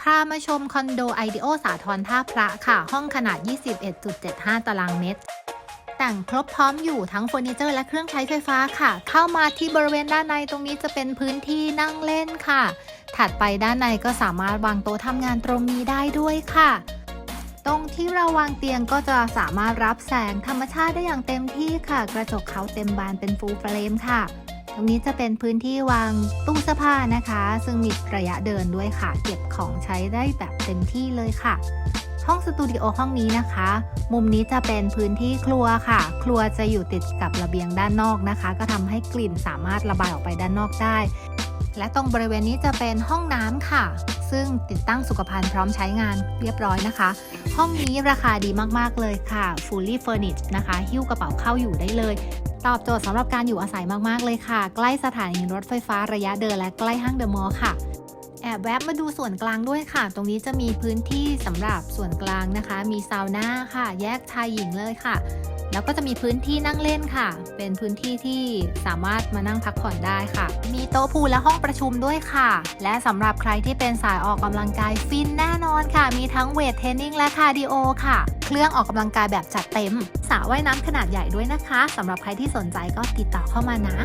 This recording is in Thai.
พามาชมคอนโดไอเดโอสาทรท่าพระค่ะ ห้องขนาด 21.75 ตารางเมตร แต่งครบพร้อมอยู่ทั้งเฟอร์นิเจอร์และเครื่องใช้ไฟฟ้าค่ะ เข้ามาที่บริเวณด้านในตรงนี้จะเป็นพื้นที่นั่งเล่นค่ะ ถัดไปด้านในก็สามารถวางโต๊ะทำงานตรงนี้ได้ด้วยค่ะ ตรงที่เราวางเตียงก็จะสามารถรับแสงธรรมชาติได้อย่างเต็มที่ค่ะ กระจกเขาเต็มบานเป็นฟูลเฟรมค่ะ รงนี้จะเป็นพื้นที่วางตู้เสื้อผ้านะคะ ซึ่งมีระยะเดินด้วยค่ะ เก็บของใช้ได้แบบเต็มที่เลยค่ะ ห้องสตูดิโอห้องนี้นะคะ มุมนี้จะเป็นพื้นที่ครัวค่ะ ครัวจะอยู่ติดกับระเบียงด้านนอกนะคะ ก็ทำให้กลิ่นสามารถระบายออกไปด้านนอกได้ และตรงบริเวณนี้จะเป็นห้องน้ำค่ะ ซึ่งติดตั้งสุขภัณฑ์พร้อมใช้งานเรียบร้อยนะคะ ห้องนี้ราคาดีมากๆเลยค่ะ fully furnished นะคะ หิ้วกระเป๋าเข้าอยู่ได้เลย ตอบโจทย์สำหรับการอยู่อาศัยมากๆเลยค่ะ ใกล้สถานีรถไฟฟ้าระยะเดินและใกล้ห้างเดอะมอลล์ค่ะแอบแวบมาดูส่วนกลางด้วยค่ะ ตรงนี้จะมีพื้นที่สำหรับส่วนกลางนะคะ มีซาวน่าค่ะ แยกชายหญิงเลยค่ะ แล้วก็จะมีพื้นที่นั่งเล่นค่ะ เป็นพื้นที่ที่สามารถมานั่งพักผ่อนได้ค่ะ มีโต๊ะพูลและห้องประชุมด้วยค่ะ และสำหรับใครที่เป็นสายออกกำลังกายฟินแน่นอนค่ะ มีทั้งเวทเทรนนิ่งและคาร์ดิโอค่ะ เครื่องออกกำลังกายแบบจัดเต็มสระว่ายน้ำขนาดใหญ่ด้วยนะคะสำหรับใครที่สนใจก็ติดต่อเข้ามานะ